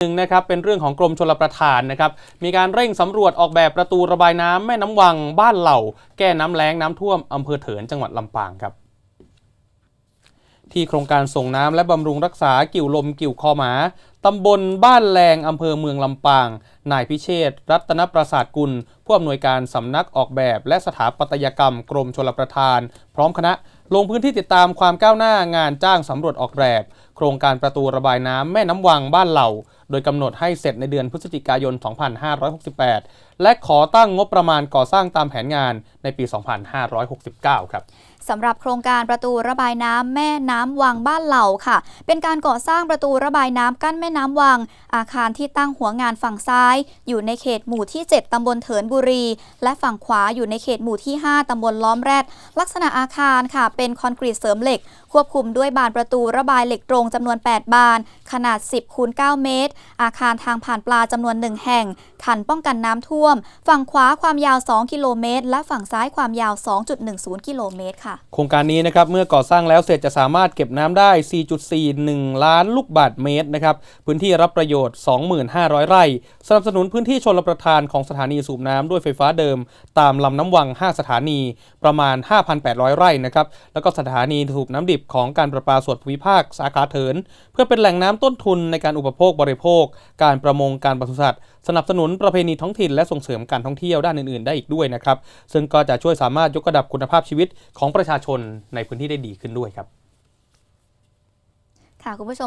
หนึ่งนะครับเป็นเรื่องของกรมชลประทานนะครับมีการเร่งสำรวจออกแบบประตูระบายน้ำแม่น้ำวังบ้านเหล่า แก้น้ำแล้งน้ำท่วมอำเภอเถินจังหวัดลำปางครับ ที่โครงการส่งน้ำและบำรุงรักษากิ่วลมกิ่วคอหมาตำบลบ้านแรงอำเภอเมืองลำปาง นายพิเชษรัตนประสาทกุล ผู้อำนวยการสำนักออกแบบ และสถาปัตยกรรมกรมชลประทาน พร้อมคณะลงพื้นที่ติดตามความก้าวหน้างานจ้างสำรวจออกแบบ โครงการประตูระบายน้ำแม่น้ำวังบ้านเหล่า โดยกำหนดให้เสร็จในเดือนพฤศจิกายน 2568 และขอตั้งงบประมาณก่อสร้างตามแผนงานในปี 2569 ครับ สำหรับโครงการประตูระบายน้ำแม่น้ำวังบ้านเหล่าค่ะ เป็นการก่อสร้างประตูระบายน้ำกั้นแม่น้ำวัง อาคารที่ตั้งหัวงานฝั่งซ้าย อยู่ในเขตหมู่ที่ 7 ตำบลเถินบุรี และฝั่งขวาอยู่ในเขตหมู่ที่ 5 ตำบลล้อมแรด ลักษณะอาคารค่ะ เป็นคอนกรีตเสริมเหล็ก ควบคุมด้วยบานประตูระบายเหล็กตรงจำนวน 8 บาน ขนาด 10คูณ9เมตร อาคารทางผ่านปลาจำนวน 1 แห่ง ขันป้องกันน้ำท่วม ฝั่งขวาความยาว 2 กิโลเมตร และฝั่งซ้ายความยาว 2.10 กิโลเมตรค่ะโครงการนี้นะครับเมื่อก่อสร้างแล้วเสร็จจะสามารถเก็บน้ำได้ 4.41 ล้านลูกบาศก์เมตรนะครับพื้นที่รับประโยชน์ 25,000 ไร่สนับสนุนพื้นที่ชลประทานของสถานีสูบน้ำด้วยไฟฟ้าเดิม ตามลำน้ำวัง 5 สถานีประมาณ 5,800 ไร่นะครับแล้วก็สถานีสูบน้ำดิบของการประปาส่วนภูมิภาคสาขาเถิน เพื่อเป็นแหล่งน้ำต้นทุนในการอุปโภคบริโภค การประมงการปศุสัตว์สนับสนุนประเพณีท้องถิ่นและส่งเสริมการท่องเที่ยวด้านอื่นๆ ได้อีกด้วยนะครับซึ่งก็จะช่วยสามารถยกระดับคุณภาพชีวิตของประชาชนในพื้นที่ได้ดีขึ้นด้วยครับค่ะคุณผู้ชม